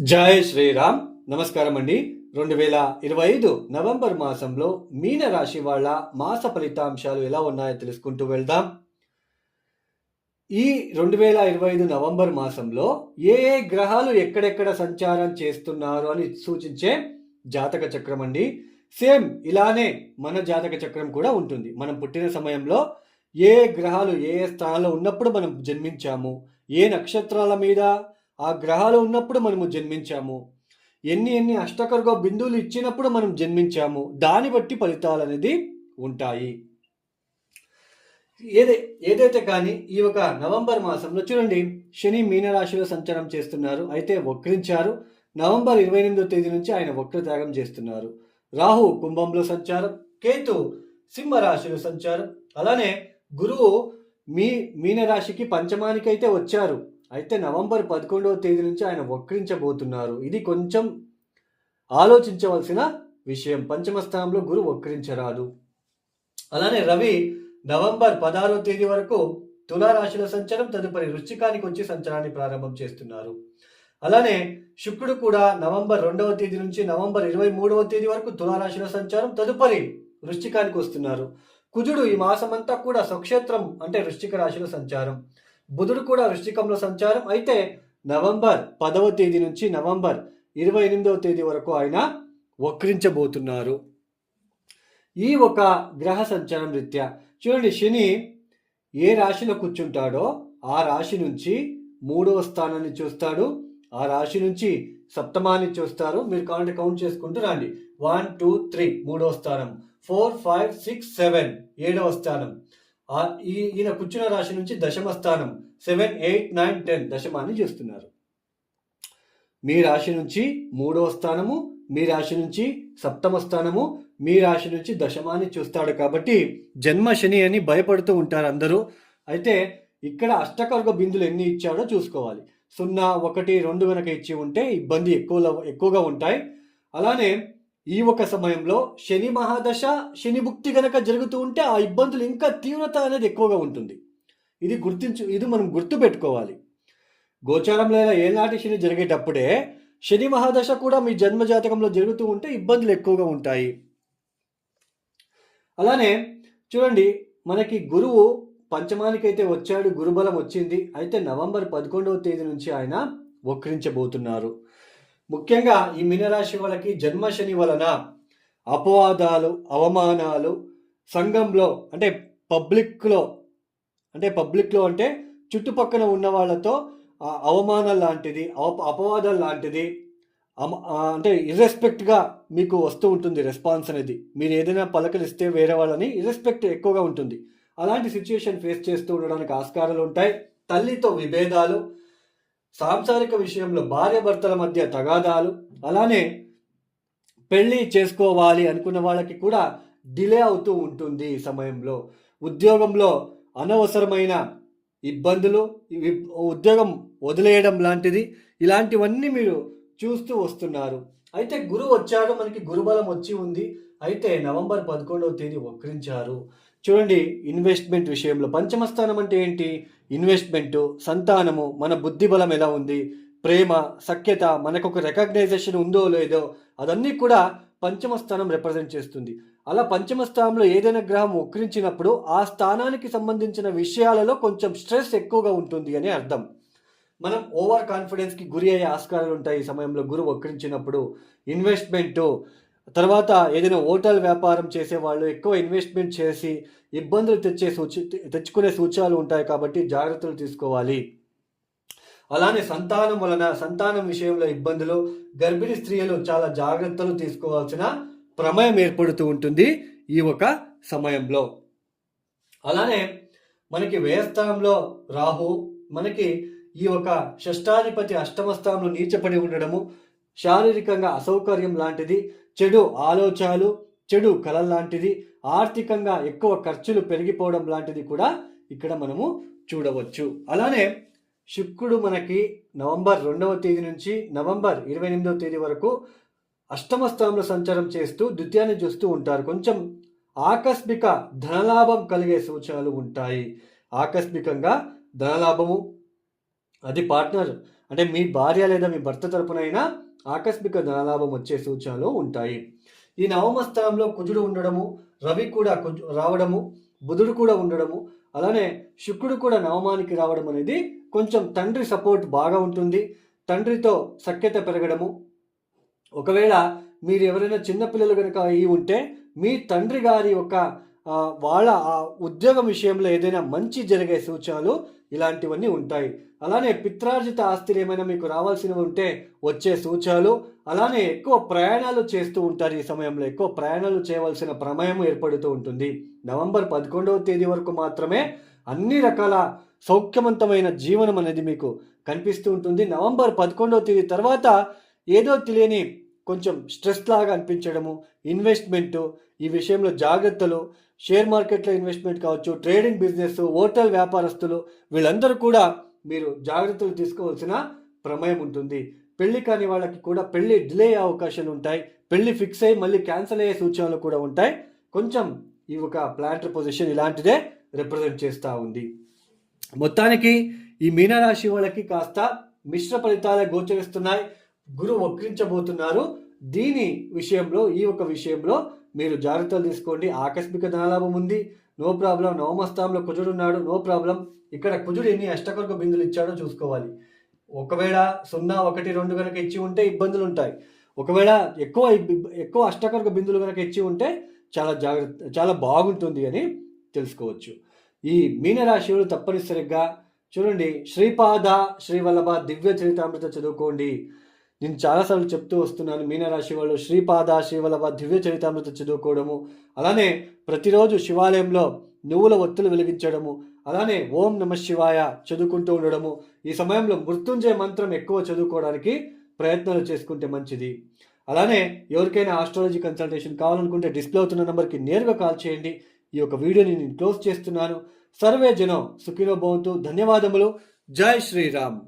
జై శ్రీరామ్. నమస్కారం అండి రెండు వేల ఇరవై ఐదు నవంబర్ మాసంలో మీన రాశి వాళ్ళ మాస ఫలితాంశాలు ఎలా ఉన్నాయో తెలుసుకుంటూ వెళ్దాం. ఈ రెండు వేల ఇరవై ఐదు నవంబర్ మాసంలో ఏ ఏ గ్రహాలు ఎక్కడెక్కడ సంచారం చేస్తున్నారు అని సూచించే జాతక చక్రం అండి. సేమ్ ఇలానే మన జాతక చక్రం కూడా ఉంటుంది. మనం పుట్టిన సమయంలో ఏ గ్రహాలు ఏ ఏ స్థానంలో ఉన్నప్పుడు మనం జన్మించాము ఏ నక్షత్రాల మీద ఆ గ్రహాలు ఉన్నప్పుడు మనము జన్మించాము. ఎన్ని ఎన్ని అష్టకర్గ బిందువులు ఇచ్చినప్పుడు మనం జన్మించాము. దాన్ని బట్టి ఫలితాలు అనేది ఉంటాయి. ఏదే ఏదైతే కానీ ఈ ఒక నవంబర్ మాసంలో చూడండి శని మీనరాశిలో సంచారం చేస్తున్నారు. అయితే వక్రించారు. నవంబర్ ఇరవై ఎనిమిదో తేదీ నుంచి ఆయన వక్రత్యాగం చేస్తున్నారు. రాహు కుంభంలో సంచారం. కేతు సింహ రాశిలో సంచారం. అలానే గురువు మీ మీనరాశికి పంచమానికి అయితే వచ్చారు. అయితే నవంబర్ పదకొండవ తేదీ నుంచి ఆయన వక్రించబోతున్నారు. ఇది కొంచెం ఆలోచించవలసిన విషయం. పంచమ స్థానంలో గురువు వక్రించరాదు. అలానే రవి నవంబర్ పదహారవ తేదీ వరకు తులారాశిలో సంచారం తదుపరి వృశ్చికానికి వచ్చి సంచారాన్ని ప్రారంభం చేస్తున్నారు. అలానే శుక్రుడు కూడా నవంబర్ రెండవ తేదీ నుంచి నవంబర్ ఇరవై మూడవ తేదీ వరకు తులారాశిలో సంచారం తదుపరి వృశ్చికానికి వస్తున్నారు. కుజుడు ఈ మాసమంతా కూడా స్వక్షేత్రం అంటే వృశ్చిక రాశిలో సంచారం. బుధుడు కూడా వృష్టికంలో సంచారం. అయితే నవంబర్ పదవ తేదీ నుంచి నవంబర్ ఇరవై ఎనిమిదవ తేదీ వరకు ఆయన వక్రించబోతున్నారు. ఈ ఒక గ్రహ సంచారం రీత్యా చూడండి శని ఏ రాశిలో కూర్చుంటాడో ఆ రాశి నుంచి మూడవ స్థానాన్ని చూస్తాడు. ఆ రాశి నుంచి సప్తమాన్ని చూస్తారు. మీరు కావాలంటే కౌంట్ చేసుకుంటూ రండి. వన్ టూ త్రీ మూడవ స్థానం. ఫోర్ ఫైవ్ సిక్స్ సెవెన్ ఏడవ స్థానం. ఈయన కూర్చున్న రాశి నుంచి దశమ స్థానం సెవెన్ ఎయిట్ నైన్ టెన్ దశమాన్ని చూస్తున్నారు. మీ రాశి నుంచి మూడవ స్థానము మీ రాశి నుంచి సప్తమ స్థానము మీ రాశి నుంచి దశమాన్ని చూస్తాడు కాబట్టి జన్మ శని అని భయపడుతూ ఉంటారు అందరూ. అయితే ఇక్కడ అష్టకర్గ బిందులు ఎన్ని ఇచ్చాడో చూసుకోవాలి. సున్నా ఒకటి రెండు కనుక ఇచ్చి ఉంటే ఇబ్బంది ఎక్కువ ఎక్కువగా ఉంటాయి. అలానే ఈ ఒక సమయంలో శని మహాదశ శని భుక్తి గనక జరుగుతూ ఉంటే ఆ ఇబ్బందులు ఇంకా తీవ్రత అనేది ఎక్కువగా ఉంటుంది. ఇది గుర్తించు ఇది మనం గుర్తు పెట్టుకోవాలి. గోచారంలో ఏనాటి శని జరిగేటప్పుడే శని మహాదశ కూడా మీ జన్మ జాతకంలో జరుగుతూ ఉంటే ఇబ్బందులు ఎక్కువగా ఉంటాయి. అలానే చూడండి మనకి గురువు పంచమానికైతే వచ్చాడు గురుబలం వచ్చింది. అయితే నవంబర్ పదకొండవ తేదీ నుంచి ఆయన వక్రించబోతున్నారు. ముఖ్యంగా ఈ మీనరాశి వాళ్ళకి జన్మశని వలన అపవాదాలు అవమానాలు సంఘంలో అంటే పబ్లిక్లో అంటే పబ్లిక్లో అంటే చుట్టుపక్కల ఉన్న వాళ్ళతో అవమానం లాంటిది అపవాదం లాంటిది అమ- అంటే ఇర్రెస్పెక్ట్గా మీకు వస్తూ ఉంటుంది రెస్పాన్స్ అనేది. మీరు ఏదైనా పలకలిస్తే వేరే వాళ్ళని ఇర్రెస్పెక్ట్ ఎక్కువగా ఉంటుంది. అలాంటి సిచ్యుయేషన్ ఫేస్ చేస్తూ ఉండడానికి ఆస్కారాలు ఉంటాయి. తల్లితో విభేదాలు సాంసారిక విషయంలో భార్య భర్తల మధ్య తగాదాలు అలానే పెళ్ళి చేసుకోవాలి అనుకున్న వాళ్ళకి కూడా డిలే అవుతూ ఉంటుంది ఈ సమయంలో. ఉద్యోగంలో అనవసరమైన ఇబ్బందులు ఉద్యోగం వదిలేయడం లాంటిది ఇలాంటివన్నీ మీరు చూస్తూ వస్తున్నారు. అయితే గురువు వచ్చాడు మనకి గురుబలం వచ్చి ఉంది. అయితే నవంబర్ పదకొండవ తేదీ వక్రించారు. చూడండి ఇన్వెస్ట్మెంట్ విషయంలో పంచమ స్థానం అంటే ఏంటి? ఇన్వెస్ట్మెంట్ సంతానము మన బుద్ధి బలం ఎలా ఉంది? ప్రేమ సఖ్యత మనకు ఒక రికగ్నైజేషన్ ఉందో లేదో అదన్నీ కూడా పంచమ స్థానం రిప్రజెంట్ చేస్తుంది. అలా పంచమ స్థానంలో ఏదైనా గ్రహం వక్రించినప్పుడు ఆ స్థానానికి సంబంధించిన విషయాలలో కొంచెం స్ట్రెస్ ఎక్కువగా ఉంటుంది అని అర్థం. మనం ఓవర్ కాన్ఫిడెన్స్కి గురి అయ్యే ఆస్కారాలు ఉంటాయి ఈ సమయంలో గురువు వక్రించినప్పుడు. ఇన్వెస్ట్మెంటు తర్వాత ఏదైనా హోటల్ వ్యాపారం చేసే వాళ్ళు ఎక్కువ ఇన్వెస్ట్మెంట్ చేసి ఇబ్బందులు తెచ్చే సూచి తెచ్చుకునే సూచనలు ఉంటాయి కాబట్టి జాగ్రత్తలు తీసుకోవాలి. అలానే సంతానం వలన సంతానం విషయంలో ఇబ్బందులు గర్భిణీ స్త్రీలు చాలా జాగ్రత్తలు తీసుకోవాల్సిన ప్రమేయం ఏర్పడుతూ ఉంటుంది ఈ ఒక సమయంలో. అలానే మనకి వ్యయస్థానంలో రాహు మనకి ఈ ఒక షష్టాధిపతి అష్టమ స్థానంలో నీచపడి ఉండడము శారీరకంగా అసౌకర్యం లాంటిది చెడు ఆలోచనలు చెడు కళ లాంటిది ఆర్థికంగా ఎక్కువ ఖర్చులు పెరిగిపోవడం లాంటిది కూడా ఇక్కడ మనము చూడవచ్చు. అలానే శుక్రుడు మనకి నవంబర్ రెండవ తేదీ నుంచి నవంబర్ ఇరవై ఎనిమిదవ తేదీ వరకు అష్టమ స్థానంలో సంచారం చేస్తూ ద్వితీయాన్ని చూస్తూ ఉంటారు. కొంచెం ఆకస్మిక ధనలాభం కలిగే సూచనలు ఉంటాయి. ఆకస్మికంగా ధనలాభము. అది పార్ట్నర్ అంటే మీ భార్య లేదా మీ భర్త తరపునైనా ఆకస్మిక ధనలాభం వచ్చే సూచనలు ఉంటాయి. ఈ నవమ స్థానంలో కుజుడు ఉండడము రవి కూడా కుజు రావడము బుధుడు కూడా ఉండడము అలానే శుక్రుడు కూడా నవమానికి రావడం అనేది కొంచెం తండ్రి సపోర్ట్ బాగా ఉంటుంది. తండ్రితో సఖ్యత పెరగడము. ఒకవేళ మీరు ఎవరైనా చిన్నపిల్లలు కనుక అయి ఉంటే మీ తండ్రి గారి యొక్క వాళ్ళ ఆ ఉద్యోగం విషయంలో ఏదైనా మంచి జరిగే సూచనలు ఇలాంటివన్నీ ఉంటాయి. అలానే పిత్రార్జిత ఆస్తులు ఏమైనా మీకు రావాల్సినవి ఉంటే వచ్చే సూచనలు అలానే ఎక్కువ ప్రయాణాలు చేస్తూ ఉంటారు ఈ సమయంలో ఎక్కువ ప్రయాణాలు చేయవలసిన ప్రమేయం ఏర్పడుతూ ఉంటుంది. నవంబర్ పదకొండవ తేదీ వరకు మాత్రమే అన్ని రకాల సౌఖ్యవంతమైన జీవనం అనేది మీకు కనిపిస్తూ ఉంటుంది. నవంబర్ పదకొండవ తేదీ తర్వాత ఏదో తెలియని కొంచెం స్ట్రెస్ లాగా అనిపించడము ఇన్వెస్ట్మెంటు ఈ విషయంలో జాగ్రత్తలు షేర్ మార్కెట్లో ఇన్వెస్ట్మెంట్ కావచ్చు ట్రేడింగ్ బిజినెస్ హోటల్ వ్యాపారస్తులు వీళ్ళందరూ కూడా మీరు జాగ్రత్తలు తీసుకోవాల్సిన ప్రమేయం ఉంటుంది. పెళ్ళి కాని వాళ్ళకి కూడా పెళ్ళి డిలే అయ్యే అవకాశాలు ఉంటాయి. పెళ్ళి ఫిక్స్ అయ్యి మళ్ళీ క్యాన్సిల్ అయ్యే సూచనలు కూడా ఉంటాయి. కొంచెం ఈ ఒక ప్లాంటర్ పొజిషన్ ఇలాంటిదే రిప్రజెంట్ చేస్తూ ఉంది. మొత్తానికి ఈ మీనరాశి వాళ్ళకి కాస్త మిశ్ర ఫలితాలే గోచరిస్తున్నాయి. గురువు వక్రించబోతున్నారు. దీని విషయంలో ఈ ఒక విషయంలో మీరు జాగ్రత్తలు తీసుకోండి. ఆకస్మిక ధనలాభం ఉంది. No problem. నవమస్థానంలో కుజుడు ఉన్నాడు. No problem. ఇక్కడ కుజుడు ఎన్ని అష్టకొరకు బిందులు ఇచ్చాడో చూసుకోవాలి. ఒకవేళ సున్నా ఒకటి రెండు కనుక ఇచ్చి ఉంటే ఇబ్బందులు ఉంటాయి. ఒకవేళ ఎక్కువ ఎక్కువ అష్టకొరకు బిందులు కనుక ఇచ్చి ఉంటే చాలా జాగ్రత్త చాలా బాగుంటుంది అని తెలుసుకోవచ్చు. ఈ మీనరాశివులు తప్పనిసరిగా చూడండి. శ్రీపాద శ్రీవల్లభ దివ్య చరితామృత చదువుకోండి. నేను చాలాసార్లు చెప్తూ వస్తున్నాను మీనరాశి వాళ్ళు శ్రీపాద శ్రీవల్లభ దివ్య చరితామృత చదువుకోవడము అలానే ప్రతిరోజు శివాలయంలో నువ్వుల ఒత్తులు వెలిగించడము అలానే ఓం నమ శివాయ చదువుకుంటూ ఉండడము ఈ సమయంలో మృత్యుంజయ మంత్రం ఎక్కువ చదువుకోవడానికి ప్రయత్నాలు చేసుకుంటే మంచిది. అలానే ఎవరికైనా ఆస్ట్రాలజీ కన్సల్టేషన్ కావాలనుకుంటే డిస్ప్లే అవుతున్న నెంబర్కి నేరుగా కాల్ చేయండి. ఈ యొక్క వీడియోని నేను క్లోజ్ చేస్తున్నాను. సర్వే జనం సుఖినో భవంతు. ధన్యవాదములు. జై శ్రీరామ్.